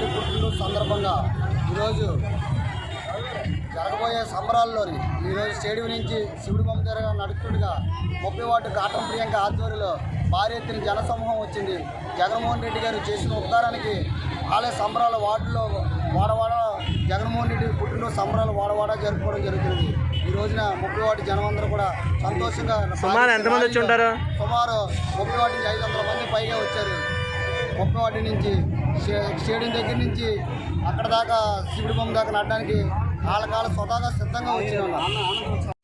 పేరు పుట్టిన సందర్భంగా ఈరోజు జరగబోయే సంబరాల్లోని ఈరోజు స్టేడియం నుంచి శివుడి బొమ్మ దగ్గర నడుస్తుండగా ముప్పై వాటి ఘాటం ప్రియాంక ఆధ్వర్యంలో భారీ ఎత్తున జనసమూహం వచ్చింది. జగన్మోహన్ రెడ్డి గారు చేసిన ఉద్దారానికి ఆలయ సంబరాల వార్డులో వాడవాడ జగన్మోహన్ రెడ్డి పుట్టినరోజు సంబరాలు వాడవాడ జరుపుకోవడం జరుగుతుంది. ఈ రోజున ముప్పై వాటి జనం అందరూ కూడా సంతోషంగా సుమారు ఎంతమంది వచ్చి ఉంటారు? సుమారు ముప్పై వాటి ఐదు వందల మంది పైగా వచ్చారు. కుక్కవాడి నుంచి స్టే- స్టేడియం దగ్గర నుంచి అక్కడ దాకా శివుడి బొమ్మ దాకా నడడానికి కాలకాల స్వతహాగా సిద్ధంగా వచ్చిన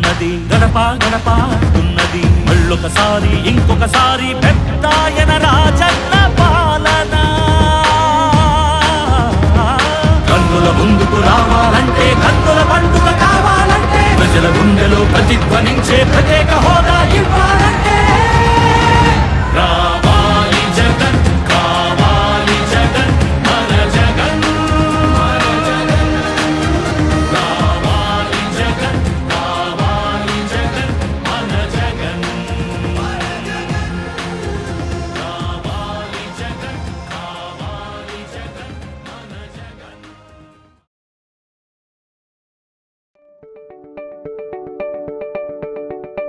ఉన్నది. గడప గడప ఉన్నది. మళ్ళొకసారి ఇంకొకసారి పెద్దాయన రాజన్న పాలన. కన్నుల ముందుకు రావాలంటే కన్నుల పండుగ కావాలంటే ప్రజల గుండెలో ప్రతిధ్వనించే ప్రత్యేక హోదా ఇవ్వాలంటే.